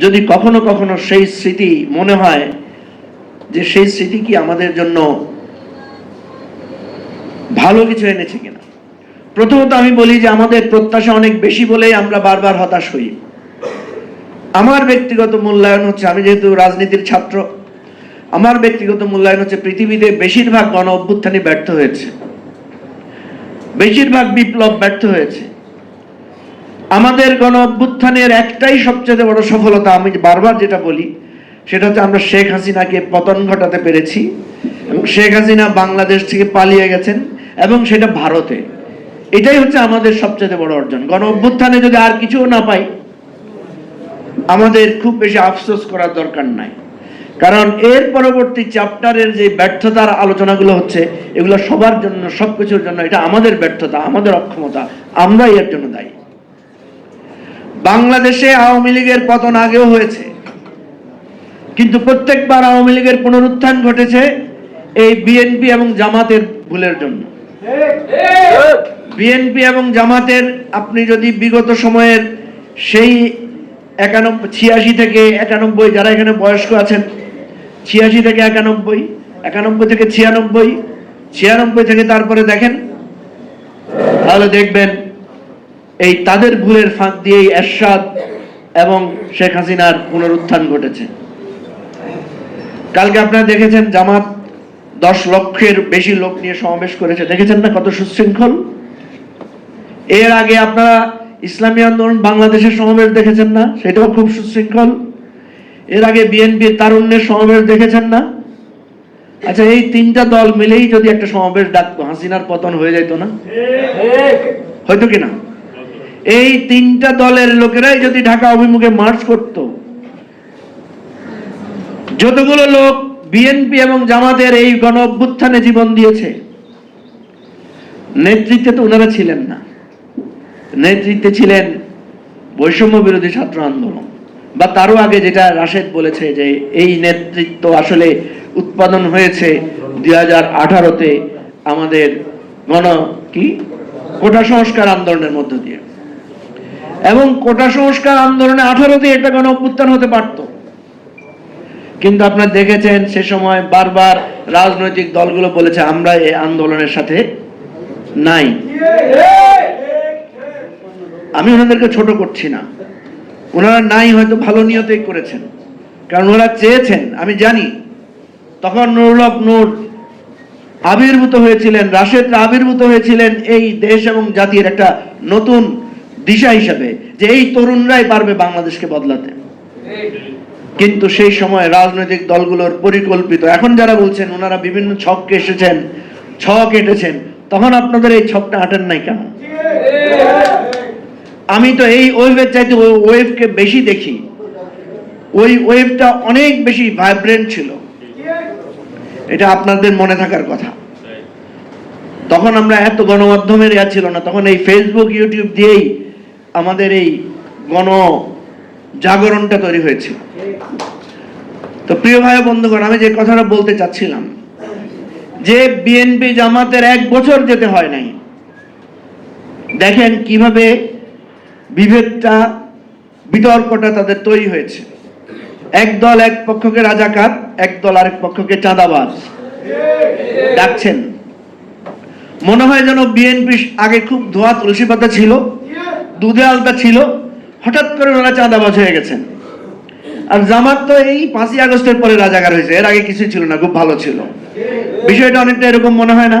যদি কখনো কখনো সেই স্মৃতি মনে হয় যে সেই স্মৃতি কি আমাদের জন্য ভালো কিছু এনেছে কিনা? প্রথমত আমি বলি যে আমাদের প্রত্যাশা অনেক বেশি বলেই আমরা বারবার হতাশ হই। আমার ব্যক্তিগত মূল্যায়ন হচ্ছে, আমি যেহেতু রাজনীতির ছাত্র, আমার ব্যক্তিগত মূল্যায়ন হচ্ছে পৃথিবীতে বেশিরভাগ গণ অভ্যুত্থানই ব্যর্থ হয়েছে। বেশিরভাগ বিপ্লব ব্যর্থ হয়েছে। আমাদের গণ অভ্যুত্থানের একটাই সবচেয়ে বড় সফলতা, আমি বারবার যেটা বলি, সেটা হচ্ছে আমরা শেখ হাসিনাকে পতন ঘটাতে পেরেছি এবং শেখ হাসিনা বাংলাদেশ থেকে পালিয়ে গেছেন এবং সেটা ভারতে। এটাই হচ্ছে আমাদের সবচেয়ে বড় অর্জন। গণ অভ্যুত্থানে যদি আর কিছুও না পাই, আমাদের খুব বেশি আফসোস করার দরকার নাই। কারণ এর পরবর্তী চ্যাপ্টারের যে ব্যর্থতার আলোচনাগুলো হচ্ছে, এগুলো সবার জন্য, সবকিছুর জন্য এটা আমাদের ব্যর্থতা, আমাদের অক্ষমতা, আমরাই এর জন্য দায়ী। বাংলাদেশে আওয়ামী লীগের পতন আগেও হয়েছে। কিন্তু প্রত্যেকবার আওয়ামী লীগের পুনরুত্থান ঘটেছে এই বিএনপি এবং জামাতের ভুলের জন্য। বিএনপি এবং জামাতের, আপনি যদি বিগত সময়ের সেই একানব্বই ছিয়াশি থেকে একানব্বই, যারা এখানে বয়স্ক আছেন, ছিয়াশি থেকে একানব্বই একানব্বই থেকে ছিয়ানব্বই ছিয়ানব্বই থেকে তারপরে দেখেন, তাহলে দেখবেন এই তাদের ভুলের ফাঁক দিয়েই এরশাদ এবং শেখ হাসিনার পুনরুত্থান ঘটেছে। কালকে আপনারা দেখেছেন জামাত দশ লক্ষের বেশি লোক নিয়ে সমাবেশ করেছে। দেখেছেন না কত সুশৃঙ্খল? এর আগে আপনারা ইসলামী আন্দোলন বাংলাদেশের সমাবেশ দেখেছেন না? সেটাও খুব সুশৃঙ্খল। এর আগে বিএনপির তারুণ্যের সমাবেশ দেখেছেন না? আচ্ছা এই তিনটা দল মিলেই যদি একটা সমাবেশ ডাকতো হাসিনার পতন হয়ে যেত না? হয়তো কিনা এই তিনটা দলের লোকেরাই যদি ঢাকা অভিমুখে মার্চ করত, যতগুলো লোক বিএনপি এবং জামাতের এই গণ অভ্যুত্থানে জীবন দিয়েছে, নেতৃত্বে তো ওনারা ছিলেন না। নেতৃত্বে ছিলেন বৈষম্য বিরোধী ছাত্র আন্দোলন। বা তারও আগে যেটা রাশেদ বলেছে যে এই নেতৃত্ব আসলে উৎপাদন হয়েছে দুই হাজার আঠারোতে আমাদের গণ কি? কোটা সংস্কার আন্দোলনের মধ্য দিয়ে। এবং কোটা সংস্কার আন্দোলনে আঠারোতে একটা গণ অভ্যুত্থান হতে পারত। কিন্তু আপনারা দেখেছেন সে সময় বারবার রাজনৈতিক দলগুলো বলেছে, আমরা এই আন্দোলনের সাথে নাই। আমি ওনাদেরকে ছোট করছি না। ওনারা নাই হয়তো ভালো নিয়তেই করেছেন। কারণ ওনারা চেয়েছেন, আমি জানি। তখন নুরুলক নূর আবির্ভূত হয়েছিলেন, রাশেদরা আবির্ভূত হয়েছিলেন এই দেশ এবং জাতির একটা নতুন দিশা হিসাবে যে এই তরুণরাই পারবে বাংলাদেশকে বদলাতে। কিন্তু সেই সময় রাজনৈতিক দলগুলোর পরিকল্পিত, এখন যারা বলছেন ওনারা বিভিন্ন ছককে এসেছেন, ছক এঁটেছেন, তখন আপনাদের এই ছকটা আটেন নাই কেন? আমি তো এই ওয়েভের চাইতে ওই ওয়েভকে বেশি দেখি। ওই ওয়েভটা অনেক বেশি ভাইব্রেন্ট ছিল। এটা আপনাদের মনে থাকার কথা। তখন আমরা এত গণমাধ্যমের ইয়া ছিল না, তখন এই ফেসবুক ইউটিউব দিয়েই আমাদের এই গণ জাগরণটা তৈরি হয়েছিল। তো প্রিয় ভাই বন্ধুগণ, আমি যে কথাটা বলতে চাচ্ছিলাম, যে বিএনপি জামাতের এক বছর যেতে হয় নাই, দেখেন কীভাবে বিভেদটা, বিতর্কটা তাদের তৈরি হয়েছে। এক দল এক পক্ষকে রাজাকার, এক দল আরেক পক্ষকে চাঁদাবাজ। ডাকছেন। মনে হয় যেন বিএনপি আগে খুব ধোয়া তুলসী পাতা ছিল দুধে আলতা ছিল, হঠাৎ করে ওরা চাঁদাবাজ হয়ে গেছেন আর জামাত তো এই পাঁচই আগস্টের পরে রাজাকার হয়েছে, এর আগে কিছুই ছিল না, খুব ভালো ছিল। বিষয়টা অনেকটা এরকম মনে হয় না?